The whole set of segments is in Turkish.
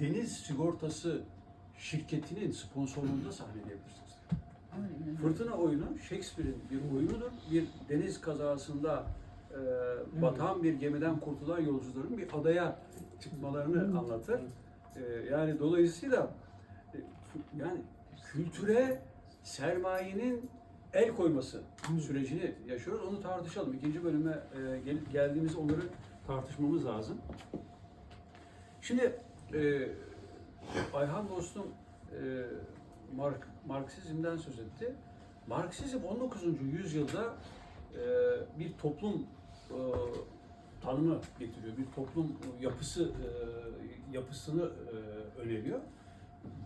deniz sigortası şirketinin sponsorluğunda sahneleyebilirsiniz. Aynen. Fırtına oyunu Shakespeare'in bir oyunudur. Bir deniz kazasında e, batan bir gemiden kurtulan yolcuların bir adaya çıkmalarını anlatır. E, yani dolayısıyla e, yani kültüre sermayenin el koyması sürecini yaşıyoruz. Onu tartışalım. İkinci bölüme e, gelip geldiğimiz onları tartışmamız lazım. Şimdi e, Ayhan dostum e, Mark, Marksizmden söz etti. Marksizm 19. yüzyılda e, bir toplum e, tanımı getiriyor. Bir toplum yapısı e, yapısını e, öneriyor.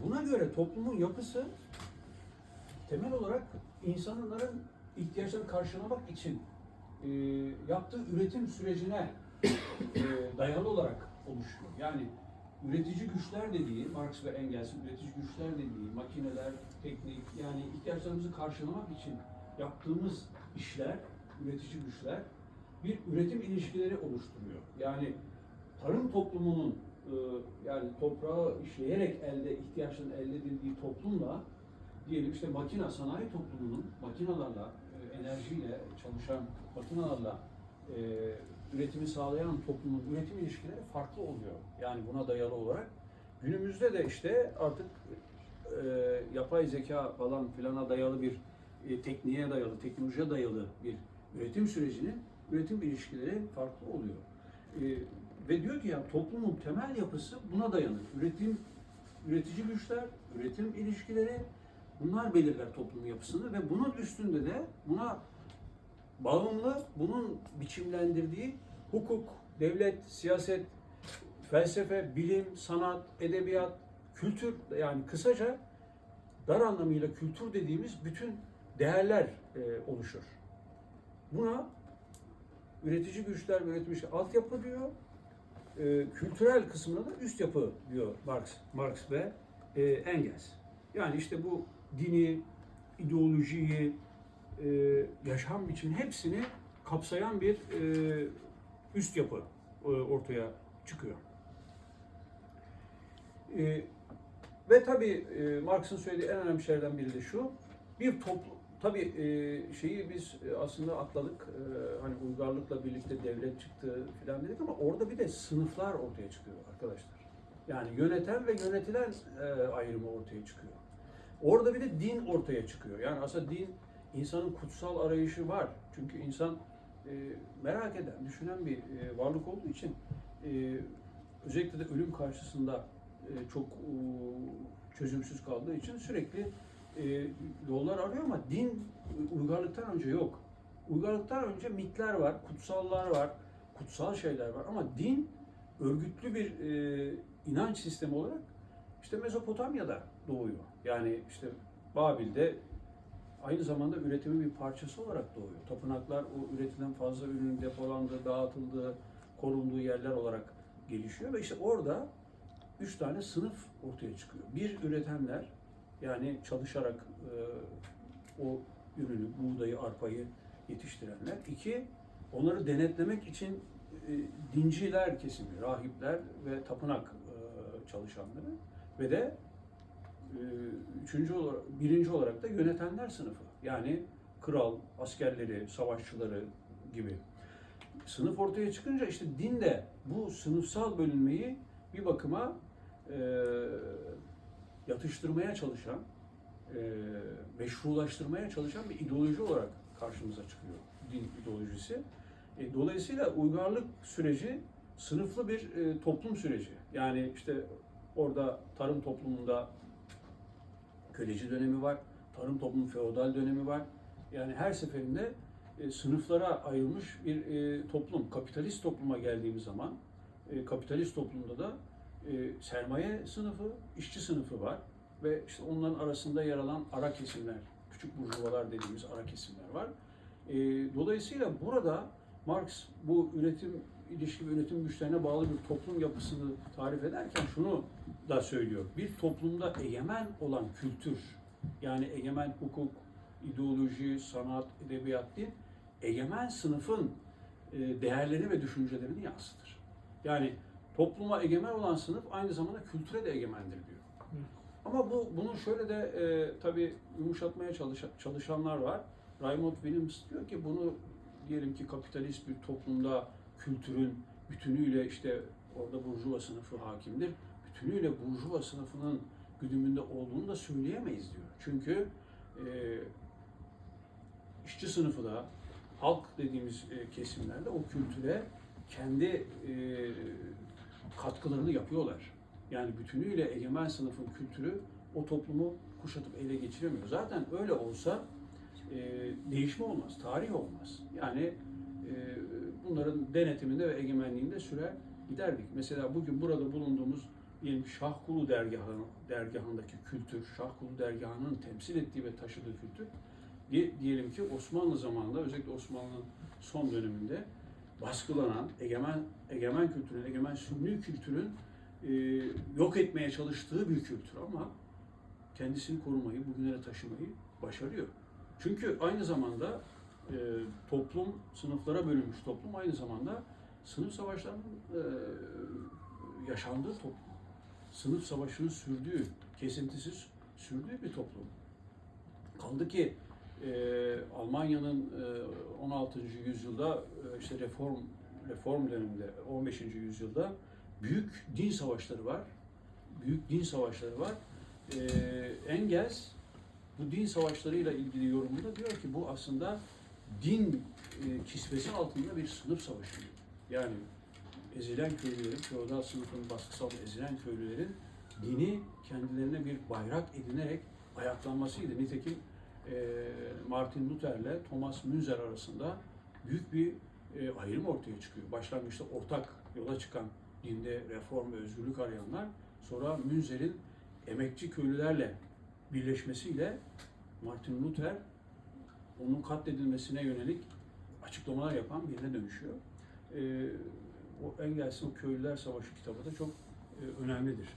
Buna göre toplumun yapısı temel olarak insanların ihtiyaçlarını karşılamak için e, yaptığı üretim sürecine e, dayalı olarak oluşuyor. Yani üretici güçler dediği, Marx ve Engels'in üretici güçler dediği, makineler, teknik, yani ihtiyaçlarımızı karşılamak için yaptığımız işler, üretici güçler bir üretim ilişkileri oluşturuyor. Yani tarım toplumunun e, yani toprağı işleyerek elde ihtiyaçların elde edildiği toplumla diyelim işte makina sanayi toplumunun makinalarla e, enerjiyle çalışan makinalarla e, üretimi sağlayan toplumun üretim ilişkileri farklı oluyor. Yani buna dayalı olarak günümüzde de işte artık e, yapay zeka falan filana dayalı bir e, tekniğe dayalı, teknolojiye dayalı bir üretim sürecinin üretim ilişkileri farklı oluyor. E, ve diyor ki ya toplumun temel yapısı buna dayanır. Üretim, üretici güçler, üretim ilişkileri bunlar belirler toplumun yapısını ve bunun üstünde de buna bağımlı, bunun biçimlendirdiği hukuk, devlet, siyaset, felsefe, bilim, sanat, edebiyat, kültür yani kısaca dar anlamıyla kültür dediğimiz bütün değerler e, oluşur. Buna üretici güçler işi altyapı diyor. E, kültürel kısmına da üst yapı diyor Marx, Marx ve e, Engels. Yani işte bu dini, ideolojiyi, e, yaşam biçimini hepsini kapsayan bir e, üst yapı e, ortaya çıkıyor. E, ve tabii e, Marx'ın söylediği en önemli şeylerden biri de şu, bir toplum, tabii e, şeyi biz e, aslında atladık, e, hani uygarlıkla birlikte devlet çıktı filan dedik ama orada bir de sınıflar ortaya çıkıyor arkadaşlar. Yani yöneten ve yönetilen e, ayrımı ortaya çıkıyor. Orada bir de din ortaya çıkıyor. Yani aslında din insanın kutsal arayışı var. Çünkü insan e, merak eden, düşünen bir e, varlık olduğu için e, özellikle de ölüm karşısında e, çok e, çözümsüz kaldığı için sürekli e, yollar arıyor ama din uygarlıktan önce yok. Uygarlıktan önce mitler var, kutsallar var, kutsal şeyler var ama din örgütlü bir e, inanç sistemi olarak işte Mezopotamya'da doğuyor. Yani işte Babil'de aynı zamanda üretimin bir parçası olarak doğuyor. Tapınaklar o üretilen fazla ürünün depolandığı, dağıtıldığı, korunduğu yerler olarak gelişiyor ve işte orada üç tane sınıf ortaya çıkıyor. Bir üretenler yani çalışarak e, o ürünü, buğdayı, arpayı yetiştirenler. İki, onları denetlemek için e, dinciler kesimi, rahipler ve tapınak e, çalışanları ve de üçüncü olarak, birinci olarak da yönetenler sınıfı. Yani kral, askerleri, savaşçıları gibi. Sınıf ortaya çıkınca işte din de bu sınıfsal bölünmeyi bir bakıma e, yatıştırmaya çalışan, e, meşrulaştırmaya çalışan bir ideoloji olarak karşımıza çıkıyor din ideolojisi. E, dolayısıyla uygarlık süreci sınıflı bir e, toplum süreci. Yani işte orada tarım toplumunda köleci dönemi var, tarım toplumu feodal dönemi var. Yani her seferinde e, sınıflara ayrılmış bir e, toplum. Kapitalist topluma geldiğimiz zaman, e, kapitalist toplumda da e, sermaye sınıfı, işçi sınıfı var ve işte onların arasında yer alan ara kesimler, küçük burjuvalar dediğimiz ara kesimler var. E, dolayısıyla burada Marx bu üretim ilişki ve üretim güçlerine bağlı bir toplum yapısını tarif ederken şunu da söylüyor. Bir toplumda egemen olan kültür, yani egemen hukuk, ideoloji, sanat, edebiyat değil, egemen sınıfın e, değerlerini ve düşüncelerini yansıtır. Yani topluma egemen olan sınıf aynı zamanda kültüre de egemendir diyor. Hı. Ama bu bunu şöyle de e, tabii yumuşatmaya çalışan, çalışanlar var. Raymond Williams diyor ki bunu diyelim ki kapitalist bir toplumda kültürün bütünüyle işte orada burjuva sınıfı hakimdir. Bütünüyle burjuva sınıfının güdümünde olduğunu da söyleyemeyiz diyor. Çünkü e, işçi sınıfı da halk dediğimiz e, kesimlerde o kültüre kendi e, katkılarını yapıyorlar. Yani bütünüyle egemen sınıfın kültürü o toplumu kuşatıp ele geçiremiyor. Zaten öyle olsa e, değişme olmaz, tarih olmaz. Yani e, bunların denetiminde ve egemenliğinde sürer giderdik. Mesela bugün burada bulunduğumuz diyelim Şahkulu dergahı, dergahındaki kültür, Şahkulu dergahının temsil ettiği ve taşıdığı kültür di- diyelim ki Osmanlı zamanında özellikle Osmanlı'nın son döneminde baskılanan egemen egemen kültürün, egemen sünni kültürün e, yok etmeye çalıştığı bir kültür ama kendisini korumayı, bugünlere taşımayı başarıyor. Çünkü aynı zamanda e, toplum, sınıflara bölünmüş toplum aynı zamanda sınıf savaşlarının e, yaşandığı toplum. Sınıf savaşının sürdüğü, kesintisiz sürdüğü bir toplum. Kaldı ki e, Almanya'nın e, 16. yüzyılda e, işte reform reform döneminde 15. yüzyılda büyük din savaşları var. Büyük din savaşları var. E, Engels bu din savaşlarıyla ilgili yorumunda diyor ki bu aslında din e, kisvesi altında bir sınıf savaşı. Yani ezilen köylülerin, feodal sınıfın baskısı altında ezilen köylülerin dini kendilerine bir bayrak edinerek ayaklanmasıydı. Nitekim e, Martin Luther'le Thomas Münzer arasında büyük bir e, ayrım ortaya çıkıyor. Başlangıçta ortak yola çıkan dinde reform ve özgürlük arayanlar sonra Münzer'in emekçi köylülerle birleşmesiyle Martin Luther onun katledilmesine yönelik açıklamalar yapan birine dönüşüyor. E, o Engels'in Köylüler Savaşı kitabı da çok e, önemlidir.